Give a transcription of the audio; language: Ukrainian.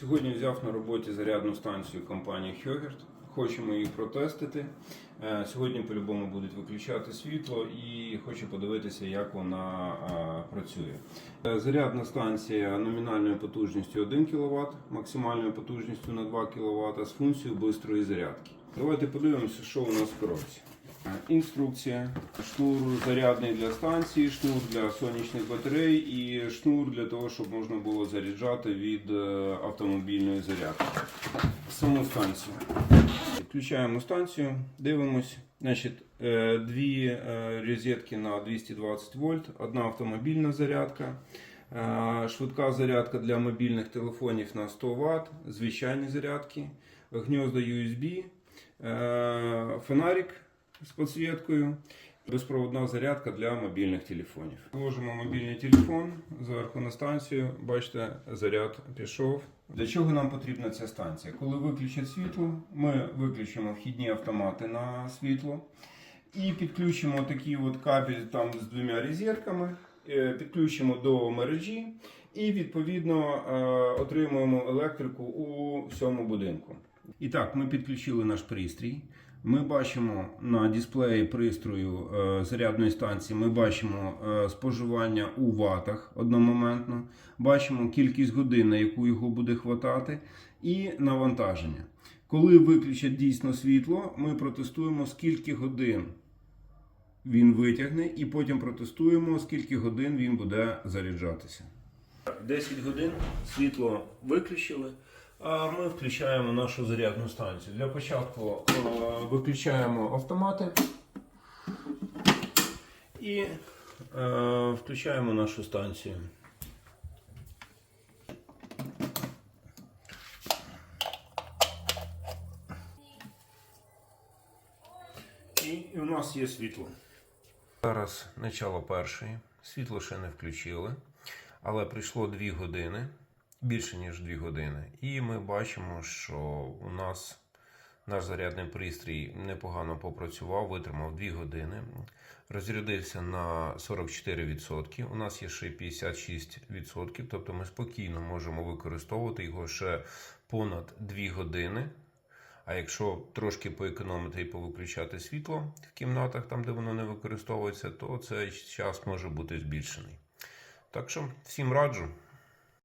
Сьогодні взяв на роботі зарядну станцію компанії Хьогерт. Хочемо їх протестити. Е, Сьогодні по-любому будуть виключати світло і хочу подивитися, як вона е, працює. Е, Зарядна станція номінальною потужністю 1 кВт, максимальною потужністю на 2 кВт з функцією швидкої зарядки. Давайте подивимося, що у нас в коробці. Інструкція, шнур зарядний для станції, шнур для сонячних батарей і шнур для того, щоб можна було заряджати від е, автомобільної зарядки. Саму станцію. Включаємо станцію, дивимось. Значить, е, дві е, розетки на 220 вольт, одна автомобільна зарядка, швидка зарядка для мобільних телефонів на 100 Вт, звичайні зарядки, гнізда USB, фонарик з підсвіткою, безпроводна зарядка для мобільних телефонів. Вложимо мобільний телефон зверху на станцію. Бачите, заряд пішов. Для чого нам потрібна ця станція? Коли виключать світло, ми виключимо вхідні автомати на світло і підключимо такий от кабель там з двома розетками, е, підключимо до мережі і відповідно е, отримуємо електрику у всьому будинку. І так, ми підключили наш пристрій. Ми бачимо на дисплеї пристрою е, зарядної станції, ми бачимо е, споживання у ватах одномоментно, бачимо кількість годин, на яку його буде хватати, і навантаження. Коли виключать дійсно світло, ми протестуємо, скільки годин він витягне, і потім протестуємо, скільки годин він буде заряджатися. 10 годин світло виключили. А ми включаємо нашу зарядну станцію. Для початку е, виключаємо автомати і е, включаємо нашу станцію. І, у нас є світло. Зараз начало першої. Світло ще не включили, але прийшло 2 години більше ніж 2 години. І ми бачимо, що у нас наш зарядний пристрій непогано попрацював, витримав 2 години, розрядився на 44%. У нас є ще 56%, тобто ми спокійно можемо використовувати його ще понад 2 години. А якщо трошки поекономити і повиключати світло в кімнатах, там де воно не використовується, то цей час може бути збільшений. Так що всім раджу.